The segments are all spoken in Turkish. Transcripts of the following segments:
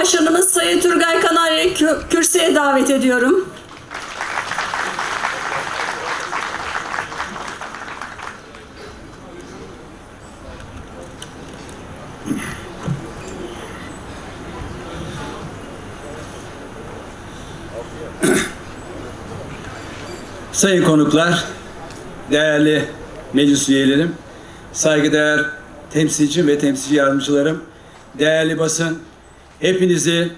Başkanımız Sayın Turgay Kanarya kü- kürsüye davet ediyorum. Sayın konuklar, değerli meclis üyelerim, saygıdeğer temsilci ve temsilci yardımcılarım, değerli basın, hepinizi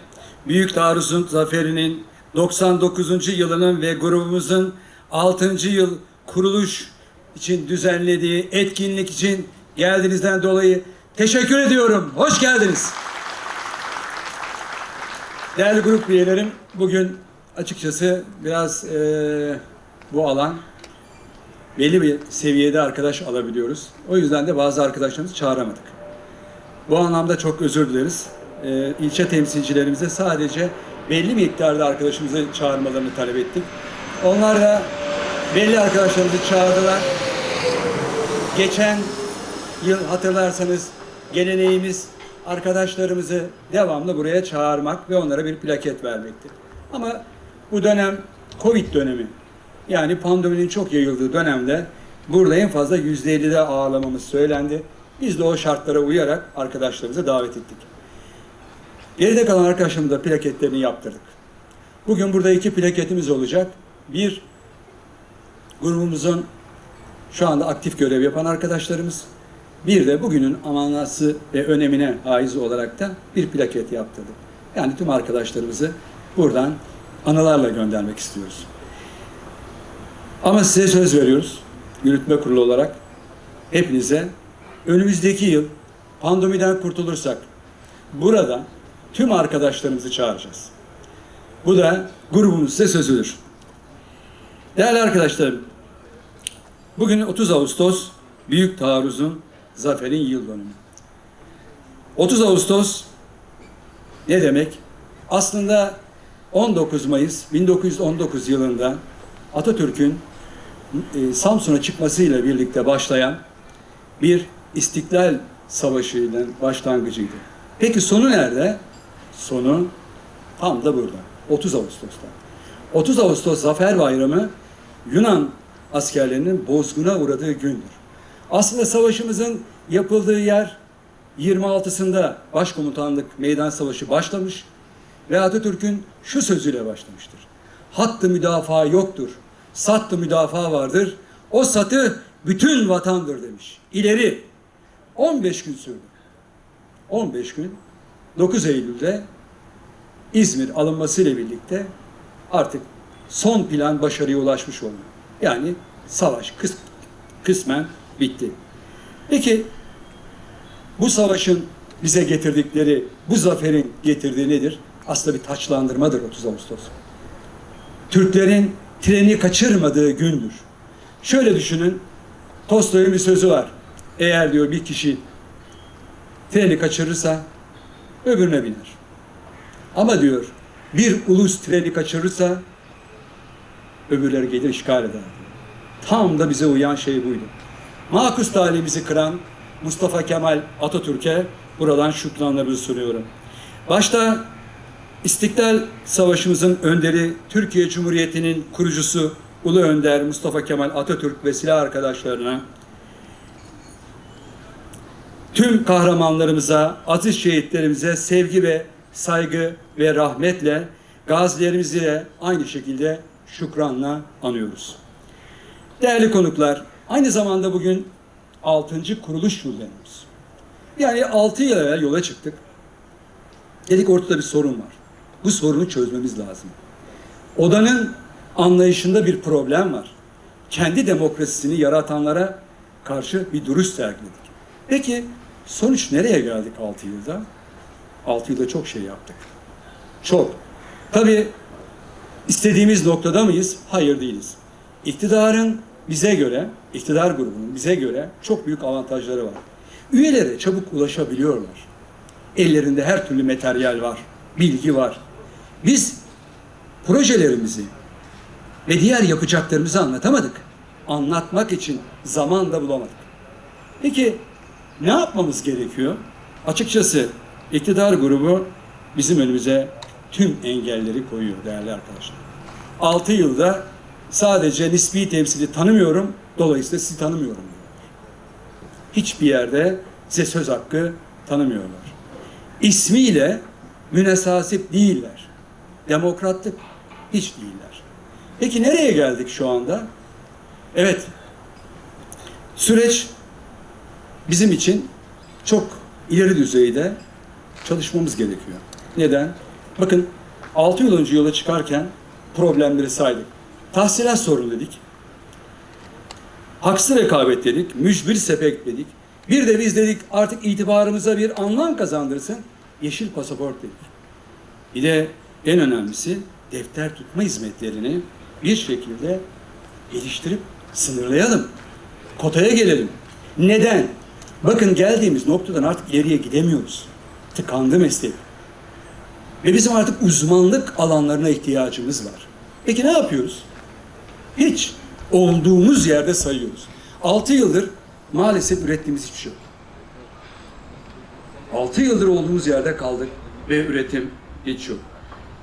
Büyük Taarruz'un zaferinin 99. yılının ve grubumuzun 6. yıl kuruluş için düzenlediği etkinlik için geldiğinizden dolayı teşekkür ediyorum. Hoş geldiniz. Değerli grup üyelerim, bugün açıkçası biraz eee, bu alan belli bir seviyede arkadaş alabiliyoruz. O yüzden de bazı arkadaşlarımızı çağıramadık. Bu anlamda çok özür dileriz. Eee ilçe temsilcilerimize sadece belli miktarda arkadaşımızı çağırmalarını talep ettik. Onlar da belli arkadaşlarımızı çağırdılar. Geçen yıl hatırlarsanız geleneğimiz arkadaşlarımızı devamlı buraya çağırmak ve onlara bir plaket vermekti. Ama bu dönem Covid dönemi. Yani pandeminin çok yayıldığı dönemde burada en fazla yüzde 50'de ağırlamamız söylendi. Biz de o şartlara uyarak arkadaşlarımızı davet ettik. Geride kalan arkadaşlarımız da plaketlerini yaptırdık. Bugün burada iki plaketimiz olacak. Bir, grubumuzun şu anda aktif görev yapan arkadaşlarımız. Bir de bugünün amanası ve önemine haiz olarak da bir plaket yaptırdık. Yani tüm arkadaşlarımızı buradan anılarla göndermek istiyoruz. Ama size söz veriyoruz, yürütme kurulu olarak hepinize önümüzdeki yıl pandemiden kurtulursak burada tüm arkadaşlarımızı çağıracağız. Bu da grubumuz size sözüdür. Değerli arkadaşlarım, Bugün 30 Ağustos Büyük Taarruz'un zaferin yıl dönümü. 30 Ağustos ne demek? Aslında 19 Mayıs 1919 yılında Atatürk'ün e, Samsun'a çıkmasıyla birlikte başlayan bir İstiklal Savaşı'nın başlangıcıydı. Peki sonu nerede? Sonu tam da burada. 30 Ağustos'ta. 30 Ağustos Zafer Bayramı Yunan askerlerinin bozguna uğradığı gündür. Aslında savaşımızın yapıldığı yer 26'sında Başkomutanlık Meydan Savaşı başlamış ve Atatürk'ün şu sözüyle başlamıştır. Hattı müdafaa yoktur, sattı müdafaa vardır. O satı bütün vatandır demiş. İleri 15 gün sürdü. 15 gün 9 Eylül'de İzmir alınmasıyla birlikte artık son plan başarıya ulaşmış oldu. Yani savaş kıs, kısmen bitti. Peki bu savaşın bize getirdikleri, bu zaferin getirdiği nedir? Aslında bir taçlandırmadır 30 Ağustos. Türklerin treni kaçırmadığı gündür. Şöyle düşünün, Tolstoy'un bir sözü var. Eğer diyor bir kişi treni kaçırırsa öbürüne biner. Ama diyor bir ulus treni kaçırırsa öbürleri gelir işgal eder. Tam da bize uyan şey buydu. Makus talihimizi kıran Mustafa Kemal Atatürk'e buradan şükranlarımızı sunuyorum. Başta İstiklal Savaşımızın önderi Türkiye Cumhuriyeti'nin kurucusu Ulu Önder Mustafa Kemal Atatürk ve silah arkadaşlarına tüm kahramanlarımıza, aziz şehitlerimize sevgi ve saygı ve rahmetle gazilerimizi de aynı şekilde şükranla anıyoruz. Değerli konuklar, aynı zamanda bugün 6. kuruluş yıl dönümümüz. Yani 6 yıl evvel yola çıktık. Dedik ortada bir sorun var. Bu sorunu çözmemiz lazım. Odanın anlayışında bir problem var. Kendi demokrasisini yaratanlara karşı bir duruş sergiledik. Peki sonuç nereye geldik 6 yılda? 6 yılda çok şey yaptık. Çok. Tabii İstediğimiz noktada mıyız? Hayır değiliz. İktidarın bize göre, iktidar grubunun bize göre çok büyük avantajları var. Üyelere çabuk ulaşabiliyorlar. Ellerinde her türlü materyal var, bilgi var. Biz projelerimizi ve diğer yapacaklarımızı anlatamadık. Anlatmak için zaman da bulamadık. Peki ne yapmamız gerekiyor? Açıkçası iktidar grubu bizim önümüze tüm engelleri koyuyor değerli arkadaşlar. 6 yılda sadece nispi temsili tanımıyorum, dolayısıyla sizi tanımıyorum. Hiçbir yerde size söz hakkı tanımıyorlar. İsmiyle münesasip değiller. Demokratlık hiç değiller. Peki nereye geldik şu anda? Evet, süreç bizim için çok ileri düzeyde çalışmamız gerekiyor. Neden? Bakın 6 yıl önce yola çıkarken problemleri saydık. Tahsilat sorunu dedik. Haksız rekabet dedik. Mücbir sepek dedik. Bir de biz dedik artık itibarımıza bir anlam kazandırsın. Yeşil pasaport dedik. Bir de en önemlisi defter tutma hizmetlerini bir şekilde geliştirip sınırlayalım. Kotaya gelelim. Neden? Bakın geldiğimiz noktadan artık ileriye gidemiyoruz. Tıkandı meslek. Ve bizim artık uzmanlık alanlarına ihtiyacımız var. Peki ne yapıyoruz? Hiç olduğumuz yerde sayıyoruz. 6 yıldır maalesef ürettiğimiz hiçbir şey yok. 6 yıldır olduğumuz yerde kaldık ve üretim hiç yok.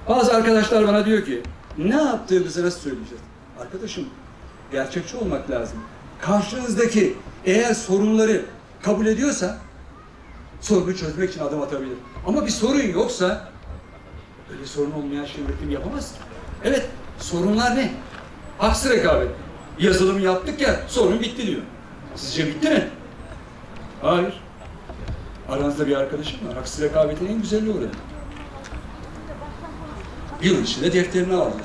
Bazı arkadaşlar bana diyor ki ne yaptığımızı nasıl söyleyeceğiz? Arkadaşım gerçekçi olmak lazım. Karşınızdaki eğer sorunları kabul ediyorsa sorunu çözmek için adım atabilir. Ama bir sorun yoksa öyle sorun olmayan şey üretim yapamaz. Evet sorunlar ne? Haksız rekabet. Yazılım yaptık ya sorun bitti diyor. Sizce bitti mi? Hayır. Aranızda bir arkadaşım var. Haksız rekabetin en güzelliği orada. Yıl içinde defterini aldı.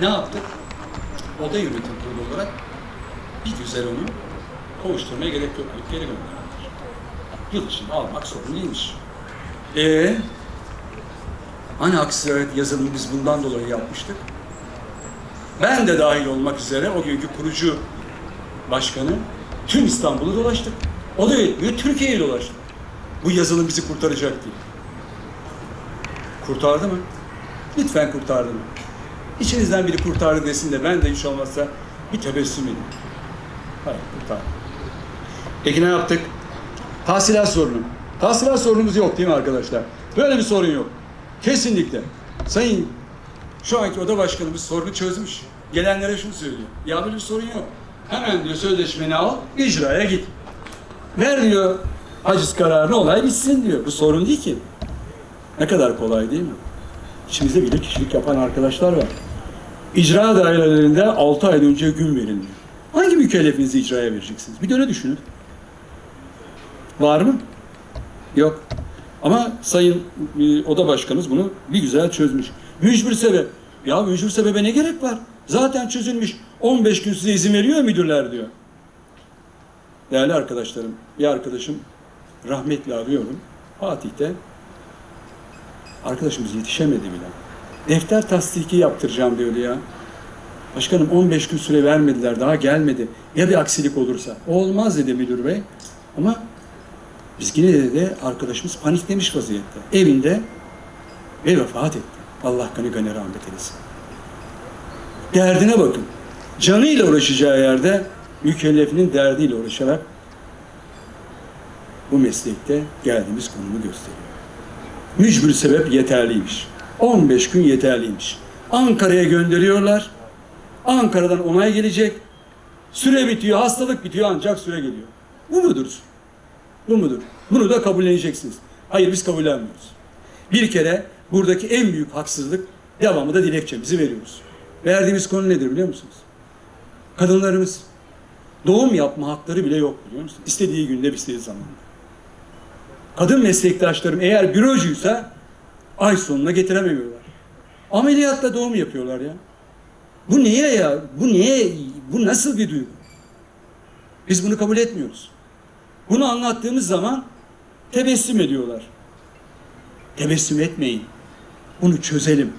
Ne yaptık? Oda yönetim kurulu olarak bir güzel onu kovuşturmaya gerek yok. deyip Geri gönderdiler. Yıl içinde almak sorun değilmiş. Ee, hani haksız evet yazılımı biz bundan dolayı yapmıştık. Ben de dahil olmak üzere o günkü kurucu başkanı tüm İstanbul'u dolaştık. O da yetmiyor, Türkiye'yi dolaştık. Bu yazılım bizi kurtaracak diye. Kurtardı mı? Lütfen kurtardı mı? İçinizden biri kurtardı desin de ben de hiç olmazsa bir tebessüm edeyim. Hayır, kurtardı. Peki ne yaptık? Tahsilat sorunu. Tahsilat sorunumuz yok değil mi arkadaşlar? Böyle bir sorun yok. Kesinlikle. Sayın şu anki oda başkanımız sorunu çözmüş. Gelenlere şunu söylüyor. Ya böyle bir sorun yok. Hemen diyor sözleşmeni al, icraya git. Ver diyor haciz kararını olay bitsin diyor. Bu sorun değil ki. Ne kadar kolay değil mi? İçimizde bilir kişilik yapan arkadaşlar var. İcra dairelerinde 6 ay önce gün verin diyor. Hangi mükellefinizi icraya vereceksiniz? Bir de öyle düşünün. Var mı? Yok. Ama Sayın e, Oda Başkanımız bunu bir güzel çözmüş. Mücbir sebep. Ya mücbir sebebe ne gerek var? Zaten çözülmüş. 15 gün size izin veriyor müdürler diyor. Değerli arkadaşlarım, bir arkadaşım rahmetle arıyorum. Fatih'te arkadaşımız yetişemedi bile. Defter tasdiki yaptıracağım diyordu ya. Başkanım 15 gün süre vermediler, daha gelmedi. Ya bir aksilik olursa? Olmaz dedi müdür bey. Ama biz yine de, arkadaşımız paniklemiş vaziyette. Evinde ve vefat etti. Allah kanı gani rahmet eylesin. Derdine bakın. Canıyla uğraşacağı yerde mükellefinin derdiyle uğraşarak bu meslekte geldiğimiz konumu gösteriyor. Mücbir sebep yeterliymiş. 15 gün yeterliymiş. Ankara'ya gönderiyorlar. Ankara'dan onay gelecek. Süre bitiyor, hastalık bitiyor ancak süre geliyor. Bu mudur? Bu mudur? Bunu da kabulleneceksiniz. Hayır biz kabullenmiyoruz. Bir kere buradaki en büyük haksızlık devamı da dilekçemizi veriyoruz. Verdiğimiz konu nedir biliyor musunuz? Kadınlarımız doğum yapma hakları bile yok biliyor musunuz? İstediği günde istediği zamanda. Kadın meslektaşlarım eğer bürocuysa ay sonuna getiremiyorlar. Ameliyatla doğum yapıyorlar ya. Bu niye ya? Bu niye? Bu nasıl bir duygu? Biz bunu kabul etmiyoruz. Bunu anlattığımız zaman tebessüm ediyorlar. Tebessüm etmeyin. Bunu çözelim.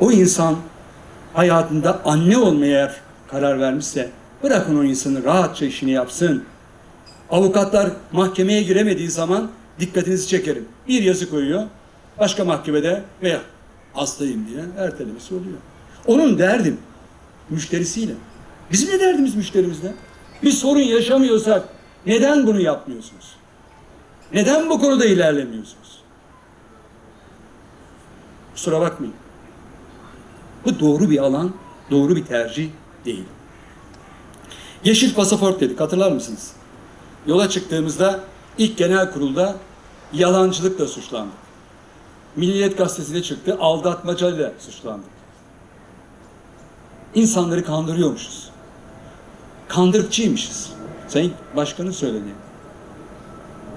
O insan hayatında anne olmaya karar vermişse bırakın o insanı rahatça işini yapsın. Avukatlar mahkemeye giremediği zaman dikkatinizi çekerim. Bir yazı koyuyor. Başka mahkemede veya hastayım diye ertelemesi oluyor. Onun derdim müşterisiyle. Bizim ne derdimiz müşterimizle? Bir sorun yaşamıyorsak neden bunu yapmıyorsunuz? Neden bu konuda ilerlemiyorsunuz? Kusura bakmayın. Bu doğru bir alan, doğru bir tercih değil. Yeşil pasaport dedik hatırlar mısınız? Yola çıktığımızda ilk genel kurulda yalancılıkla suçlandık. Milliyet gazetesine çıktı, aldatmacayla suçlandık. İnsanları kandırıyormuşuz. Kandırıkçıymışız. Sayın Başkan'ın söylediği.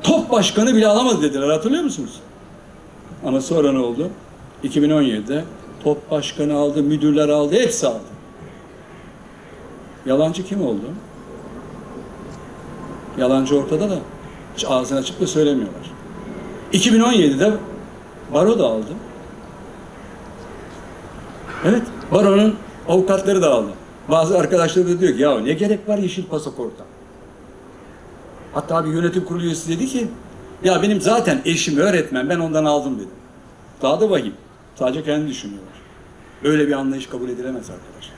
Top başkanı bile alamadı dediler hatırlıyor musunuz? Ama sonra ne oldu? 2017'de top başkanı aldı, müdürler aldı, hepsi aldı. Yalancı kim oldu? Yalancı ortada da ağzını açıp da söylemiyorlar. 2017'de Baro da aldı. Evet, Baro'nun avukatları da aldı. Bazı arkadaşları da diyor ki ya ne gerek var yeşil pasaporta? Hatta bir yönetim kurulu üyesi dedi ki ya benim zaten eşim öğretmen ben ondan aldım dedi. Daha da vahim. Sadece kendi düşünüyorlar. Böyle bir anlayış kabul edilemez arkadaşlar.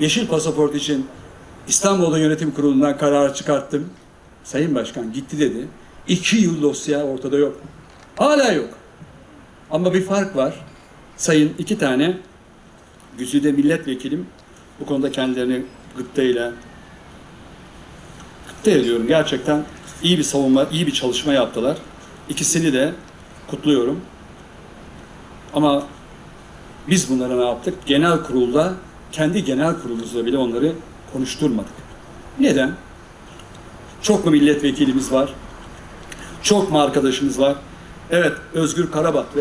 Yeşil pasaport için İstanbul'da yönetim kurulundan karar çıkarttım. Sayın Başkan gitti dedi. İki yıl dosya ortada yok. Hala yok. Ama bir fark var. Sayın iki tane güzide milletvekilim bu konuda kendilerini gıptayla gıpta ediyorum. Gerçekten iyi bir savunma, iyi bir çalışma yaptılar. İkisini de kutluyorum. Ama biz bunlara ne yaptık? Genel kurulda, kendi genel kurulumuzda bile onları konuşturmadık. Neden? Çok mu milletvekilimiz var? Çok mu arkadaşımız var? Evet, Özgür Karabat ve